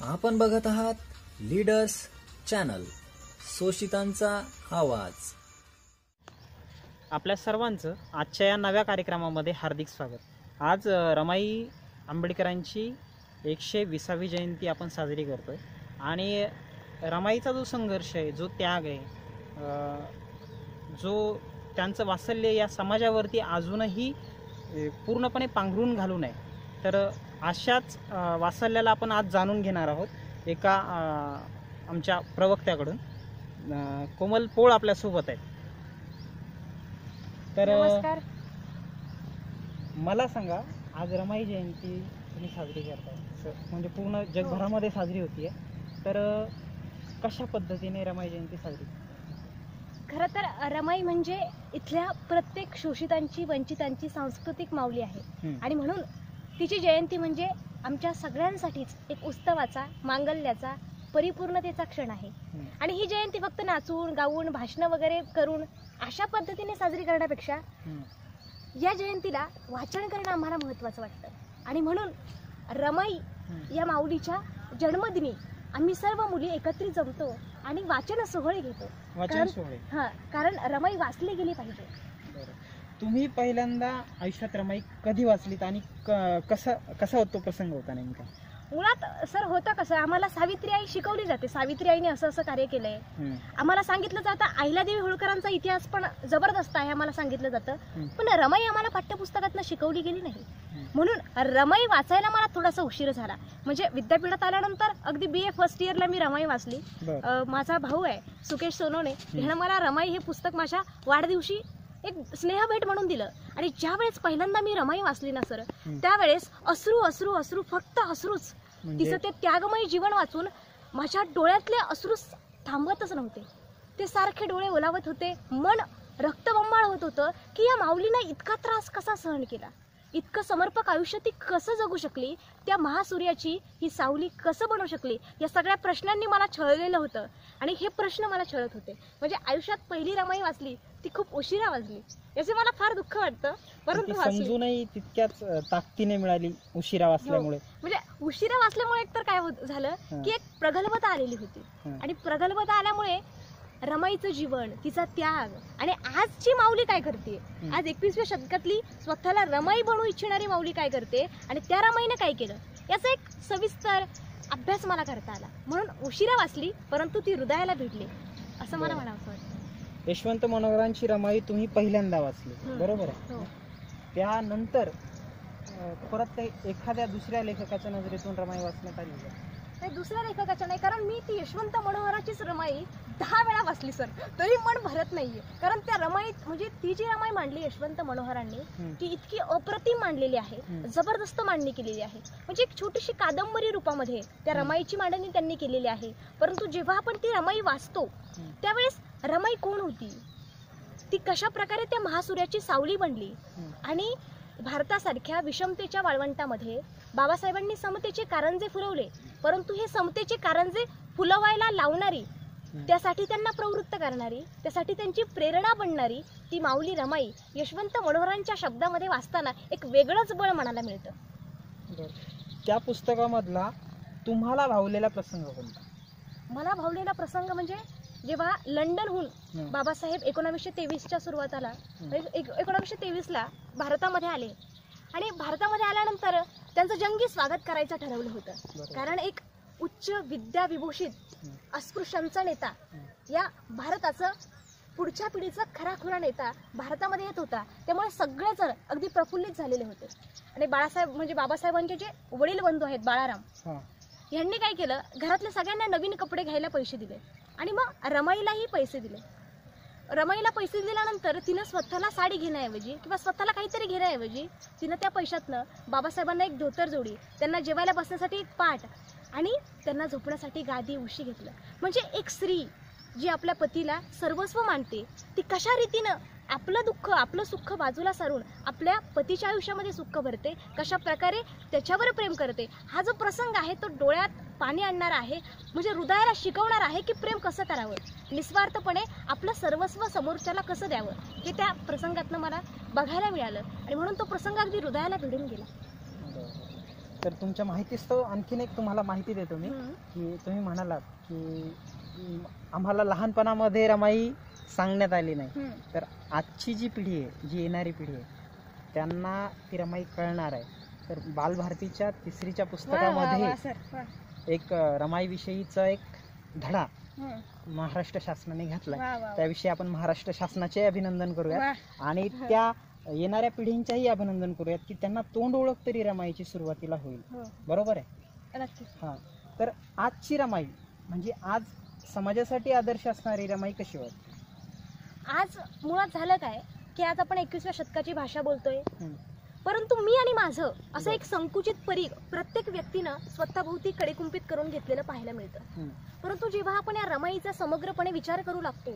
आपण बघत आहात लीडर्स चॅनल शोषितांचा आवाज. आपल्या सर्वांचं आजच्या या नव्या कार्यक्रमामध्ये हार्दिक स्वागत. आज अ, रमाई आंबेडकरांची एकशे विसावी जयंती आपण साजरी करतो आहे आणि रमाईचा जो संघर्ष आहे जो त्याग आहे अ, जो त्यांचं वात्सल्य या समाजावरती अजूनही अ, पूर्णपणे पांघरून घालू नये. तर अशाच अ, वात्सल्याला आपण आज जाणून घेणार आहोत एका आमच्या प्रवक्त्याकडून. कोमल पोळ आपल्यासोबत आहेत. तर नमस्कार. मला सांगा आज रमाई जयंती तुम्ही साजरी करताय. म्हणजे पूर्ण जगभरामध्ये साजरी होतीये. तर कशा पद्धतीने रमाई जयंती साजरी खरं तर रमाई म्हणजे इथल्या प्रत्येक शोषितांची वंचितांची सांस्कृतिक माऊली आहे. आणि म्हणून तिची जयंती म्हणजे आमच्या सगळ्यांसाठीच एक उत्सवाचा मांगल्याचा परिपूर्णतेचा क्षण आहे. आणि ही जयंती फक्त नाचून गाऊन भाषणं वगैरे करून अशा पद्धतीने साजरी करण्यापेक्षा. या जयंतीला वाचन करणं आम्हाला महत्त्वाचं वाटतं आणि म्हणून रमाई. या माऊलीच्या जन्मदिनी आम्ही सर्व मुली एकत्रित जमतो आणि वाचन सोहळे घेतो कारण- हा कारण रमाई वाचली गेली पाहिजे तुम्ही पहिल्यांदा आयुष्यात रमाई कधी वाचलीत आणि क- कसा कसा होतो प्रसंग होता नेमका? मुळात सर होतं कसं आम्हाला सावित्री आई शिकवली जाते. सावित्री आईने असं असं कार्य केलंय. हम्म. आम्हाला सांगितलं जातं अहिल्यादेवी होळकरांचा इतिहास पण जबरदस्त आहे आम्हाला सांगितलं जातं. पण रमाई आम्हाला पाठ्यपुस्तकातनं शिकवली गेली नाही. म्हणून रमाई वाचायला मला थोडासा उशीर झाला. म्हणजे विद्यापीठात आल्यानंतर अगदी बी ए फर्स्ट इयरला मी रमाई वाचली. बरं. अ, माझा भाऊ आहे सुकेश सोनवणे. ह्यानं मला रमाई हे पुस्तक माझ्या वाढदिवशी एक स्नेहभेट म्हणून दिलं. आणि ज्या वेळेस पहिल्यांदा मी रमाई वाचली ना सर. त्यावेळेस अश्रू अश्रू अश्रू फक्त अश्रूच. म्हणजे? तिचं ते त्यागमय जीवन वाचून माझ्या डोळ्यातले अश्रू थांबतच नव्हते. ते सारखे डोळे ओलावत होते. मन रक्तबंबाळ होत होतं की या माऊलीनं इतका त्रास कसा सहन केला? इतकं समर्पक आयुष्य ती कसं जगू शकली? त्या महासूर्याची ही सावली कसं बनवू शकली? या सगळ्या प्रश्नांनी मला छळलेलं होतं. आणि हे प्रश्न मला छळत होते. म्हणजे आयुष्यात पहिली रमाई वाचली ती खूप उशिरा वाजली. याचे मला फार दुःख वाटतं. परंतु समजूनही तितक्याच ताकदीने मिळाली उशिरा वाचल्यामुळे. म्हणजे उशिरा वाचल्यामुळे एक तर काय झालं? हं. की एक प्रगल्भता आलेली होती. हं. आणि प्रगल्भता आल्यामुळे रमाईचं जीवन तिचा त्याग. आणि आजची माऊली काय करते. आज एकवीसव्या शतकातली स्वतःला रमाई बनवू इच्छिणारी माऊली काय करते? आणि त्या रमाईने काय केलं? याचा एक सविस्तर अभ्यास मला करता आला. म्हणून उशिरा वाचली परंतु ती हृदयाला भिडली. असं मला. म्हणावं वाटतं. यशवंत मनोहरांची रमाई तुम्ही पहिल्यांदा वाचली. बरोबर आहे. हो. त्यानंतर परत एखाद्या दुसऱ्या लेखकाच्या नजरेतून रमाई वाचण्यात आली. दुसऱ्या लेखकाच्या नाही कारण मी ती यशवंत मनोहराचीच रमाई दहा वेळा वाचली सर तरी मन भरत नाहीये कारण त्या रमाईत म्हणजे ती जी रमाई मांडली यशवंत मनोहरांनी. ती इतकी अप्रतिम मांडलेली आहे. जबरदस्त मांडणी केलेली आहे म्हणजे एक छोटीशी कादंबरी रूपामध्ये त्या. रमाईची मांडणी त्यांनी केलेली आहे परंतु जेव्हा आपण ती रमाई वाचतो. त्यावेळेस रमाई कोण होती ती कशा प्रकारे त्या महासूर्याची सावली बनली. आणि भारतासारख्या विषमतेच्या वाळवंटामध्ये बाबासाहेबांनी समतेचे कारंजे फुलवले परंतु हे समतेचे कारंजे फुलवायला लावणारी त्यासाठी त्यांना प्रवृत्त करणारी त्यासाठी त्यांची प्रेरणा बनणारी ती माऊली रमाई यशवंत मनोहरांच्या शब्दामध्ये वाचताना एक वेगळंच बळ मनाला मिळतं. त्या पुस्तकामधला तुम्हाला भावलेला प्रसंग कोणता मला भावलेला प्रसंग म्हणजे जेव्हा लंडनहून. बाबासाहेब एकोणावीसशे तेवीसच्या सुरुवाताला एक- एक- एकोणावीसशे तेवीसला भारतामध्ये आले आणि भारतामध्ये आल्यानंतर त्यांचं जंगी स्वागत करायचं ठरवलं होतं. कारण एक उच्च विद्या विभूषित हम्म. अस्पृश्यांचा नेता. या भारताचं पुढच्या पिढीचा खराखुरा नेता भारतामध्ये येत होता. त्यामुळे सगळेजण अगदी प्रफुल्लित झालेले होते. आणि बाळासाहेब म्हणजे बाबासाहेबांचे जे वडील बंधू आहेत बाळाराम यांनी काय केलं? घरातल्या सगळ्यांना नवीन कपडे घ्यायला पैसे दिले. आणि मग रमाईलाही पैसे दिले. रमाईला पैसे दिल्यानंतर तिनं स्वतःला साडी घेण्याऐवजी किंवा स्वतःला काहीतरी घेण्याऐवजी तिनं त्या पैशातनं बाबासाहेबांना एक धोतर जोडी त्यांना जेवायला बसण्यासाठी एक पाट आणि त्यांना झोपण्यासाठी गादी उशी घेतलं. म्हणजे एक स्त्री जी आपल्या पतीला सर्वस्व मानते ती कशा रीतीनं आपलं दुःख आपलं सुख बाजूला सारून आपल्या पतीच्या आयुष्यामध्ये सुख भरते कशा प्रकारे त्याच्यावर प्रेम करते हा जो प्रसंग आहे तो डोळ्यात पाणी आणणारा आहे म्हणजे हृदयाला शिकवणार आहे की प्रेम कसं करावं? निस्वार्थपणे आपलं सर्वस्व समोरच्याला कसं द्यावं? हे त्या प्रसंगातनं मला बघायला मिळालं आणि म्हणून तो प्रसंग अगदी हृदयाला भिडून गेला. तर तुमच्या माहितीस्तव आणखीन एक तुम्हाला माहिती देतो मी. की तुम्ही म्हणालात की आम्हाला लहानपणामध्ये रमाई सांगण्यात आली नाही. तर आजची जी पिढी आहे जी येणारी पिढी आहे त्यांना ती रमाई कळणार आहे तर बालभारतीच्या तिसरीच्या पुस्तकामध्ये. एक रमाईविषयीचा एक धडा. महाराष्ट्र शासनाने वा. त्याविषयी आपण महाराष्ट्र शासनाचे अभिनंदन करूया. आणि त्या येणाऱ्या पिढींच्याही अभिनंदन करूयात की त्यांना तोंड ओळख तरी रमाईची सुरुवातीला होईल. हो, बरोबर आहे. हां. तर आजची रमाई म्हणजे आज समाजासाठी आदर्श असणारी रमाई कशी वाटते? आज मुळात झालं काय की आज आपण एकविसव्या शतकाची भाषा बोलतोय. परंतु मी आणि माझं असं एक संकुचित परीघ प्रत्येक व्यक्तीनं स्वतःभोवती कडेकुंपित करून घेतलेलं पाहायला मिळतं. परंतु जेव्हा आपण या रमाईचा समग्रपणे विचार करू लागतो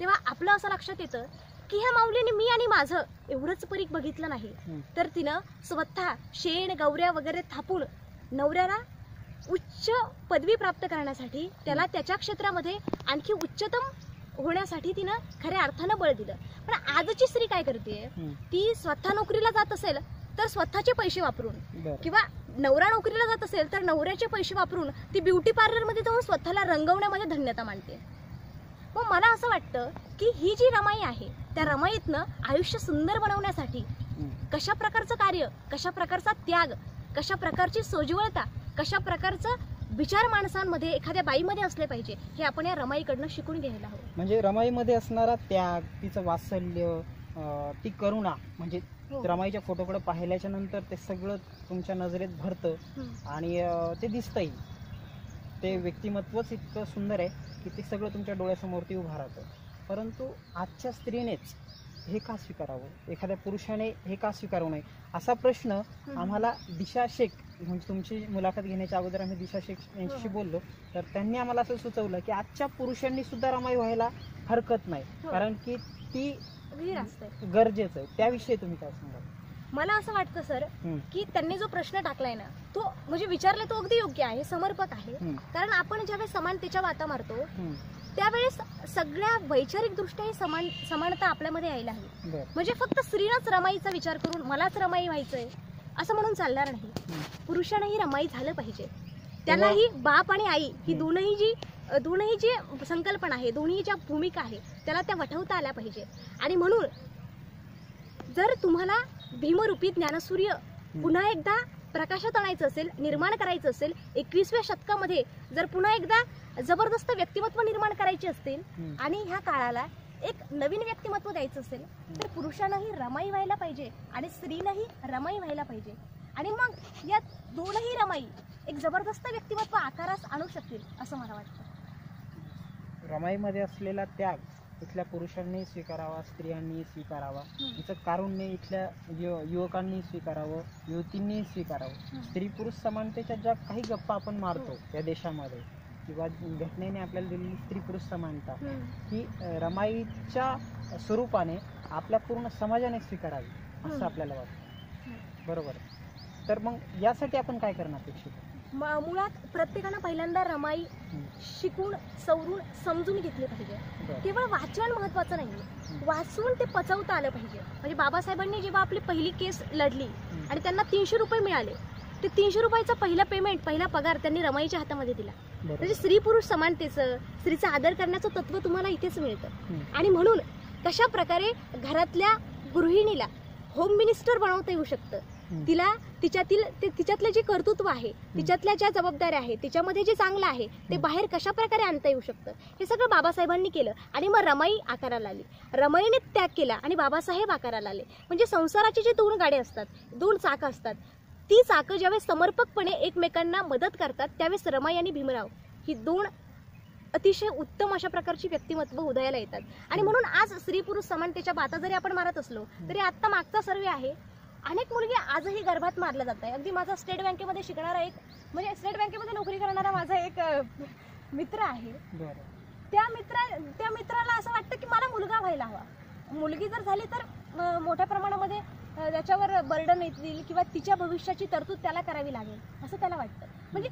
तेव्हा आपलं असं लक्षात येतं की ह्या माऊलीने मी आणि माझं एवढंच परीघ बघितलं नाही. तर तिनं स्वतः शेण गौऱ्या वगैरे थापून नवऱ्याला उच्च पदवी प्राप्त करण्यासाठी त्याला त्याच्या क्षेत्रामध्ये आणखी उच्चतम होण्यासाठी तिनं खऱ्या अर्थानं बळ दिलं. पण आजची स्त्री काय करते. ती स्वतः नोकरीला जात असेल तर स्वतःचे पैसे वापरून किंवा नवरा नोकरीला जात असेल तर नवऱ्याचे पैसे वापरून ती ब्युटी पार्लरमध्ये जाऊन स्वतःला रंगवण्यामध्ये धन्यता मानते मग मला असं वाटतं की ही जी रमाई आहे त्या रमाईतनं आयुष्य सुंदर बनवण्यासाठी. कशा प्रकारचं कार्य कशा प्रकारचा त्याग कशा प्रकारची सोज्वळता कशा प्रकारचं विचार माणसांमध्ये एखाद्या बाईमध्ये असले पाहिजे हे आपण या रमाईकडनं शिकून घ्यायला हवं म्हणजे रमाईमध्ये असणारा त्याग तिचं वात्सल्य ती करुणा म्हणजे हो. रमाईच्या फोटोकडे पाहिल्याच्या नंतर ते सगळं तुमच्या नजरेत भरतं. आणि ते दिसतंही ते व्यक्तिमत्वच इतकं सुंदर आहे की ते सगळं तुमच्या डोळ्यासमोरती उभं राहतं. परंतु आजच्या स्त्रीनेच हे का स्वीकारावं? एखाद्या पुरुषाने हे का स्वीकारू नये? असा प्रश्न. आम्हाला दिशा शेख म्हणजे तुमची मुलाखत घेण्याच्या अगोदर आम्ही दिशा शेख यांच्याशी हो. बोललो. तर त्यांनी आम्हाला असं सुचवलं की आजच्या पुरुषांनी सुद्धा रमाई व्हायला हरकत नाही. हो. कारण की ती गरजेचं आहे. त्याविषयी तुम्ही काय सांगाल? मला असं वाटतं सर. की त्यांनी जो प्रश्न टाकलाय ना तो म्हणजे विचारला तो अगदी योग्य आहे समर्पक आहे. कारण आपण ज्यावेळेस समानतेच्या वाता मारतो त्यावेळेस सगळ्या वैचारिक दृष्ट्याही समान समानता आपल्यामध्ये यायला हवी. म्हणजे फक्त स्त्रीनंच रमाईचा विचार करून मलाच रमाई व्हायचंय असं म्हणून चालणार नाही. पुरुषानंही रमाई झालं पाहिजे. त्यालाही बाप आणि आई ही. दोनही जी दोनही जी संकल्पना आहे दोन्ही ज्या भूमिका आहे त्याला त्या वठवता आल्या पाहिजे. आणि म्हणून जर तुम्हाला भीमरूपी ज्ञानसूर्य पुन्हा एकदा प्रकाशात आणायचं असेल निर्माण करायचं असेल एकविसव्या शतकामध्ये जर पुन्हा एकदा जबरदस्त व्यक्तिमत्व निर्माण करायचे असतील. आणि ह्या काळाला एक नवीन व्यक्तिमत्व द्यायचं असेल तर पुरुषांनाही रमाई व्हायला पाहिजे आणि स्त्रीलाही रमाई व्हायला पाहिजे. आणि मग या दोनही रमाई एक जबरदस्त व्यक्तिमत्व आकारास आणू शकतील असं मला वाटतं. रमाईमध्ये असलेला त्याग इथल्या पुरुषांनी स्वीकारावा स्त्रियांनी स्वीकारावा. तिचं कारुण्य इथल्या यु युवकांनी स्वीकारावं युवतींनी स्वीकारावं. स्त्री पुरुष समानतेच्या ज्या काही गप्पा आपण मारतो या देशामध्ये किंवा घटनेने आपल्याला दिलेली स्त्री पुरुष समानता ही. रमाईच्या स्वरूपाने आपल्या पूर्ण समाजाने स्वीकारावी असं. आपल्याला वाटतं. बरोबर. तर मग यासाठी आपण काय करणं अपेक्षित मुळात प्रत्येकानं पहिल्यांदा रमाई. शिकून सवरून समजून घेतली पाहिजे. केवळ वाचन महत्वाचं नाही वाचून ते पचवता आलं पाहिजे म्हणजे बाबासाहेबांनी जेव्हा आपली पहिली केस लढली. आणि त्यांना तीनशे रुपये मिळाले ते तीनशे रुपयाचा पहिला पेमेंट पहिला पगार त्यांनी रमाईच्या हातामध्ये दिला. म्हणजे स्त्री पुरुष समानतेचं स्त्रीचा आदर करण्याचं तत्व तुम्हाला इथेच मिळतं. आणि म्हणून कशा प्रकारे घरातल्या गृहिणीला होम मिनिस्टर बनवता येऊ शकतं. तिला तिच्यातील ते तिच्यातले जे कर्तृत्व आहे तिच्यातल्या ज्या जबाबदाऱ्या आहेत तिच्यामध्ये जे चांगलं आहे ते. बाहेर कशा प्रकारे आणता येऊ शकतं? हे सगळं बाबासाहेबांनी केलं आणि मग रमाई आकाराला आली. रमाईने त्याग केला आणि बाबासाहेब आकाराला आले. म्हणजे संसाराचे जे दोन गाडे असतात दोन चाकं असतात ती चाकं ज्यावेळेस समर्पकपणे एकमेकांना मदत करतात त्यावेळेस रमाई आणि भीमराव ही दोन अतिशय उत्तम अशा प्रकारची व्यक्तिमत्व उदयाला येतात. आणि म्हणून आज स्त्री पुरुष समानतेच्या बाता जरी आपण मारत असलो तरी आत्ता मागचा सर्वे आहे अनेक मुलगी आजही गर्भात मारल्या जात आहे अगदी माझा स्टेट बँकेमध्ये शिकणारा एक म्हणजे स्टेट बँकेमध्ये नोकरी करणारा माझा एक मित्र आहे. त्या मित्रा त्या मित्राला असं वाटतं की मला मुलगा व्हायला हवा. मुलगी जर झाली तर मोठ्या प्रमाणामध्ये त्याच्यावर बर्डन येतील किंवा तिच्या भविष्याची तरतूद त्याला करावी लागेल असं त्याला वाटतं. म्हणजे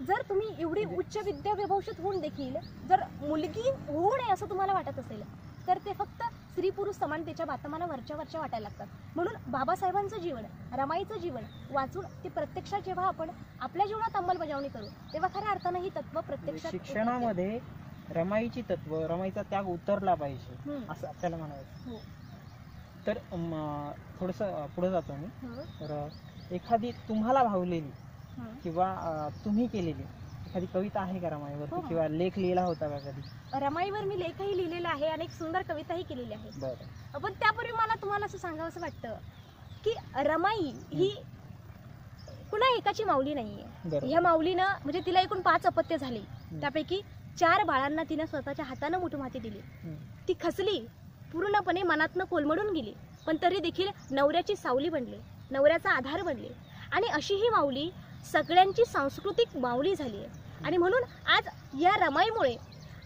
जर तुम्ही एवढी उच्च विद्या विभूषित होऊन देखील जर मुलगी होऊ नये असं तुम्हाला वाटत असेल तर ते फक्त स्त्री पुरुष समानतेच्या बाता मला वरच्या वरच्या वाटायला लागतात म्हणून बाबासाहेबांचं जीवन रमाईचं जीवन वाचून ते प्रत्यक्षात जेव्हा आपण आपल्या जीवनात अंमलबजावणी करू तेव्हा खऱ्या अर्थानं ही तत्व प्रत्यक्षात शिक्षणामध्ये रमाईची तत्व रमाईचा त्याग उतरला पाहिजे. असं आपल्याला म्हणायचं हो. तर थोडंसं पुढे जातो मी तर एखादी तुम्हाला भावलेली. किंवा तुम्ही केलेली एखादी कविता आहे का हो, रमाईवरती? हो. किंवा लेख लिहिला होता का कधी? रमाईवर मी लेखही लिहिलेला आहे आणि एक सुंदर कविताही केलेली आहे. बरं. पण त्यापूर्वी मला तुम्हाला असं सांगावं असं वाटतं की रमाई ही कुणा एकाची माऊली नाहीये. बरं. ह्या माऊलीनं म्हणजे तिला एकूण पाच अपत्य झाली. त्यापैकी चार बाळांना तिनं स्वतःच्या हातानं मुठमाती दिली. हं. ती खचली पूर्णपणे मनातनं कोलमडून गेली पण तरी देखील नवऱ्याची सावली बनली नवऱ्याचा आधार बनली. आणि अशी ही माऊली सगळ्यांची सांस्कृतिक माऊली झाली आहे आणि म्हणून आज या रमाईमुळे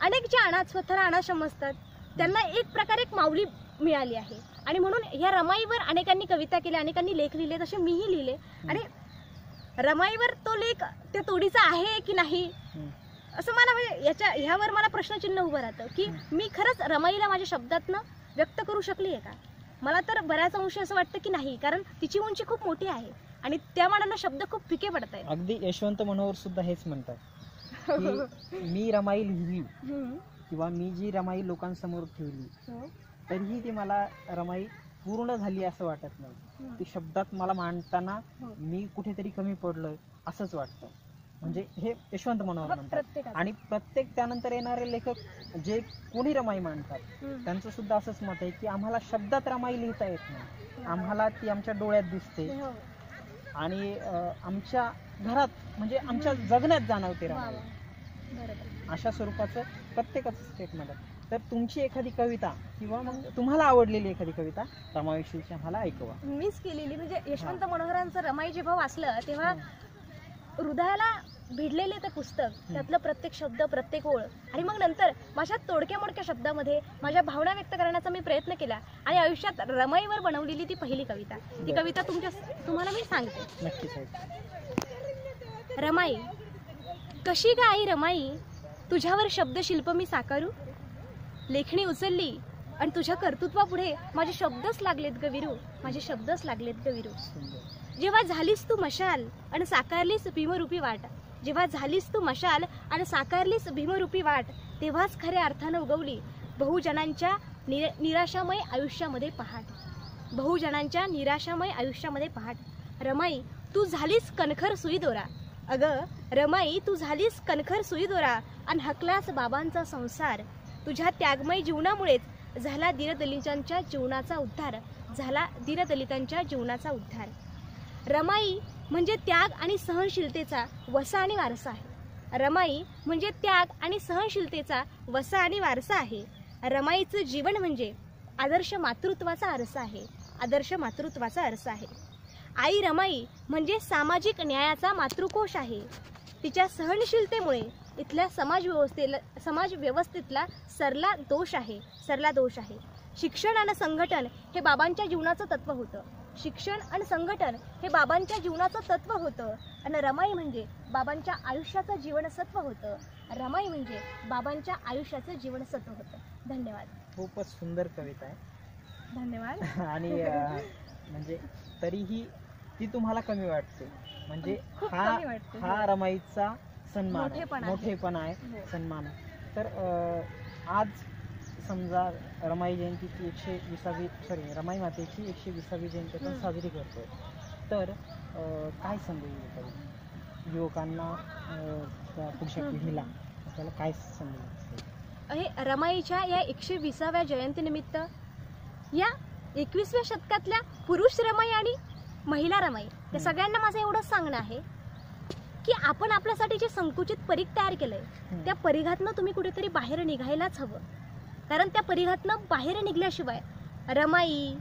अनेक जे अनाथ स्वतःला अनाथ समजतात त्यांना एक प्रकारे एक माऊली मिळाली आहे. आणि म्हणून या रमाईवर अनेकांनी कविता केल्या अनेकांनी लेख लिहिले तसे मीही लिहिले. आणि रमाईवर तो लेख त्या तोडीचा आहे की नाही असं मला म्हणजे याच्या ह्यावर मला प्रश्नचिन्ह उभं राहतं की मी खरंच रमाईला माझ्या शब्दातनं व्यक्त करू शकली आहे का? मला तर बऱ्याच अंशी असं वाटतं की नाही कारण तिची उंची खूप मोठी आहे आणि त्या मानानं शब्द खूप फिके पडत आहेत अगदी यशवंत मनोहर सुद्धा हेच म्हणतात. की मी रमाई लिहिली. किंवा मी जी रमाई लोकांसमोर ठेवली हो. तरीही ती मला रमाई पूर्ण झाली असं वाटत नाही. ती शब्दात मला मांडताना हो. मी कुठेतरी कमी पडलोय असंच वाटतं म्हणजे हे यशवंत मनोहर म्हणतात. आणि प्रत्येक त्यानंतर येणारे लेखक जे कोणी रमाई मांडतात. त्यांचं सुद्धा असंच मत आहे की आम्हाला शब्दात रमाई लिहिता येत नाही आम्हाला ती आमच्या डोळ्यात दिसते हो. आणि आमच्या घरात म्हणजे आमच्या जगण्यात जाणवते. बरोबर. अशा स्वरूपाचं प्रत्येकाचं स्टेटमेंट आहे. तर तुमची एखादी कविता किंवा मग तुम्हाला आवडलेली एखादी कविता रमाविषयीची आम्हाला ऐकवा. मीच केलेली म्हणजे यशवंत मनोहरांचं रमाई जेव्हा वाचलं तेव्हा हृदयाला भिडलेले ते पुस्तक त्यातलं प्रत्येक शब्द प्रत्येक ओळ. आणि मग नंतर माझ्या तोडक्या मोडक्या शब्दामध्ये माझ्या भावना व्यक्त करण्याचा मी प्रयत्न केला आणि आयुष्यात रमाईवर बनवलेली ती पहिली कविता. ती. कविता तुमच्या तुम्हाला मी सांगते. नक्कीच रमाई कशी ग आई रमाई? तुझ्यावर शब्दशिल्प मी साकारू? लेखणी उचलली आणि तुझ्या कर्तृत्वापुढे माझे शब्दच लागलेत ग विरू. माझे शब्दच लागलेत ग विरू. जेव्हा झालीस तू मशाल आणि साकारलीस भीमरूपी वाट जेव्हा झालीस तू मशाल आणि साकारलीस भीमरूपी वाट तेव्हाच खऱ्या अर्थानं उगवली बहुजनांच्या निर निराशामय आयुष्यामध्ये पहाट. बहुजनांच्या निराशामय आयुष्यामध्ये पहाट. रमाई तू झालीस कणखर सुई दोरा अगं रमाई तू झालीस कणखर सुईदोरा आणि हकलास बाबांचा संसार. तुझ्या त्यागमय जीवनामुळेच झाला दीनदलितांच्या जीवनाचा उद्धार. झाला दीनदलितांच्या जीवनाचा उद्धार. रमाई म्हणजे त्याग आणि सहनशीलतेचा वसा आणि वारसा आहे. रमाई म्हणजे त्याग आणि सहनशीलतेचा वसा आणि वारसा आहे. रमाईचं जीवन म्हणजे आदर्श मातृत्वाचा आरसा आहे. आदर्श मातृत्वाचा आरसा आहे. आई रमाई म्हणजे सामाजिक न्यायाचा मातृकोश आहे. तिच्या सहनशीलतेमुळे इथल्या समाज व्यवस्थेला समाज व्यवस्थेतला सरला दोष आहे सरला दोष आहे. शिक्षण आणि संघटन हे बाबांच्या जीवनाचं तत्व होतं. शिक्षण आणि संघटन हे बाबांच्या जीवनाचं तत्व होतं. आणि रमाई म्हणजे बाबांच्या आयुष्याचं जीवनसत्व होतं. रमाई म्हणजे बाबांच्या आयुष्याचं जीवनसत्व होतं. धन्यवाद. खूपच सुंदर कविता आहे. धन्यवाद. आणि म्हणजे तरीही ती तुम्हाला कमी वाटते म्हणजे खूप हा कमी वाटते. हा रमाईचा सन्मान. मोठेपण आहे. मोठेपण आहे हो. सन्मान आहे तर अं, आज समजा रमाई जयंतीची एकशे विसावी सॉरी रमाई मातेची एकशे विसावी जयंती आपण हम्म. साजरी करतोय तर अं, काय संदेश देता युवकांना अं, त्या पुढच्या हम्म. पिढीला आपल्याला काय संदेश देता हे रमाईच्या या एकशे विसाव्या जयंतीनिमित्त या एकविसव्या शतकातल्या पुरुष रमाई आणि महिला रमाई या हम्म. सगळ्यांना माझं एवढंच सांगणं आहे की आपण आपल्यासाठी जे संकुचित परीघ तयार केलंय. त्या परिघातनं तुम्ही कुठेतरी बाहेर निघायलाच हवं कारण त्या परिघातनं बाहेर निघल्याशिवाय रमाई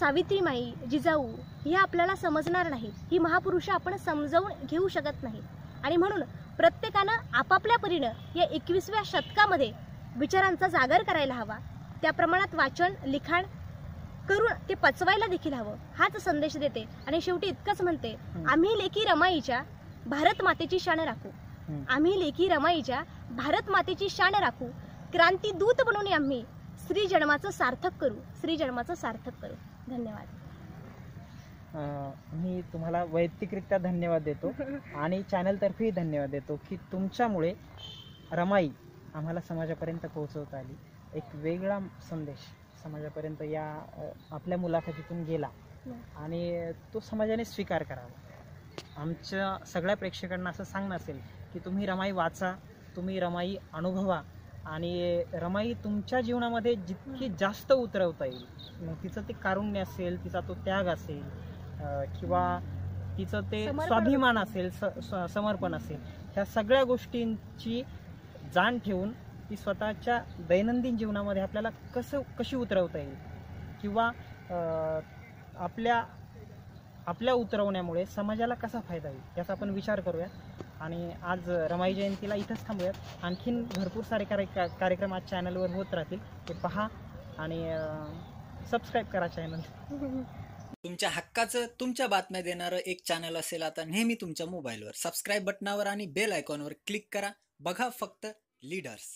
सावित्रीमाई जिजाऊ हे आपल्याला समजणार नाहीत ही महापुरुष आपण समजावून घेऊ शकत नाही आणि म्हणून प्रत्येकानं आपापल्या परीनं या एकविसव्या शतकामध्ये विचारांचा जागर करायला हवा त्या प्रमाणात वाचन लिखाण करून ते पचवायला देखील हवं. हाच संदेश देते. आणि शेवटी इतकंच म्हणते. आम्ही लेखी रमाईच्या भारत मातेची शान राखू. आम्ही लेखी रमाईच्या भारत मातेची शान राखू. क्रांती दूत बनून आम्ही स्त्री जन्माचं सार्थक करू. स्त्री जन्माचं सार्थक करू. धन्यवाद. मी तुम्हाला वैयक्तिकरित्या धन्यवाद देतो आणि चॅनलतर्फेही धन्यवाद देतो की तुमच्यामुळे रमाई आम्हाला समाजापर्यंत पोहोचवता आली. एक वेगळा संदेश. समाजापर्यंत या आपल्या मुलाखतीतून गेला. आणि तो समाजाने स्वीकार करावा. आमच्या सगळ्या प्रेक्षकांना असं सांगणं असेल की तुम्ही रमाई वाचा तुम्ही रमाई अनुभवा आणि रमाई तुमच्या जीवनामध्ये जितकी जास्त उतरवता येईल मग तिचं ते कारुण्य असेल तिचा तो त्याग असेल किंवा तिचं ते. स्वाभिमान असेल समर्पण असेल ह्या सगळ्या गोष्टींची जाण ठेवून ती स्वतःच्या दैनंदिन जीवनामध्ये आपल्याला कसं कशी उतरवता येईल? किंवा आपल्या आपल्या उतरवण्यामुळे समाजाला कसा फायदा होईल? याचा आपण विचार करूया आणि आज रमाई जयंतीला इथंच थांबूयात. आणखीन भरपूर सारे कार्य कार्यक्रम आज चॅनलवर होत राहतील. ते पहा आणि सबस्क्राईब करा चॅनल. तुमच्या हक्काचं तुमच्या बातम्या देणारं एक चॅनल असेल आता नेहमी तुमच्या मोबाईलवर. सबस्क्राईब बटनावर आणि बेल आयकॉनवर क्लिक करा. बघा फक्त लीडर्स.